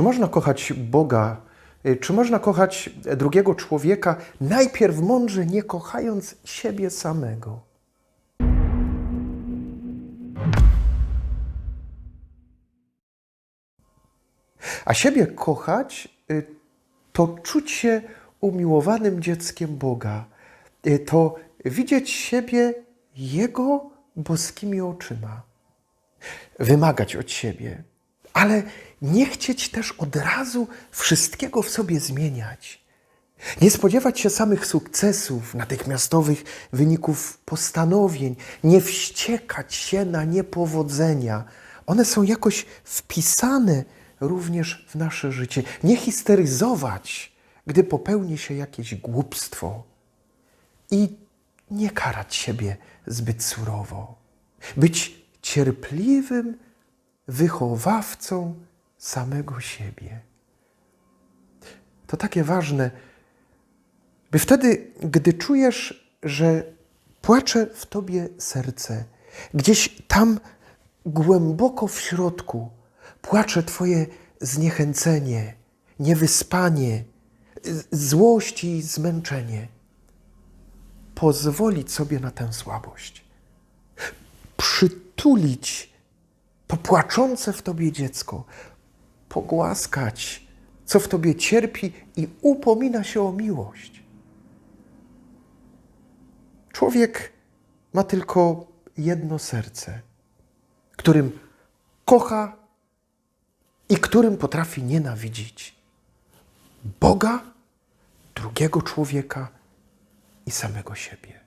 Czy można kochać Boga, y, czy można kochać drugiego człowieka najpierw mądrze, nie kochając siebie samego? A siebie kochać y, to czuć się umiłowanym dzieckiem Boga, Y, to widzieć siebie Jego boskimi oczyma, wymagać od siebie, ale nie chcieć też od razu wszystkiego w sobie zmieniać. Nie spodziewać się samych sukcesów, natychmiastowych wyników postanowień, nie wściekać się na niepowodzenia. One są jakoś wpisane również w nasze życie. Nie histeryzować, gdy popełni się jakieś głupstwo. I nie karać siebie zbyt surowo. Być cierpliwym wychowawcą samego siebie. To takie ważne, by wtedy, gdy czujesz, że płacze w tobie serce, gdzieś tam głęboko w środku płacze twoje zniechęcenie, niewyspanie, złość i zmęczenie, pozwolić sobie na tę słabość. Przytulić to płaczące w tobie dziecko, pogłaskać, co w tobie cierpi i upomina się o miłość. Człowiek ma tylko jedno serce, którym kocha i którym potrafi nienawidzić Boga, drugiego człowieka i samego siebie.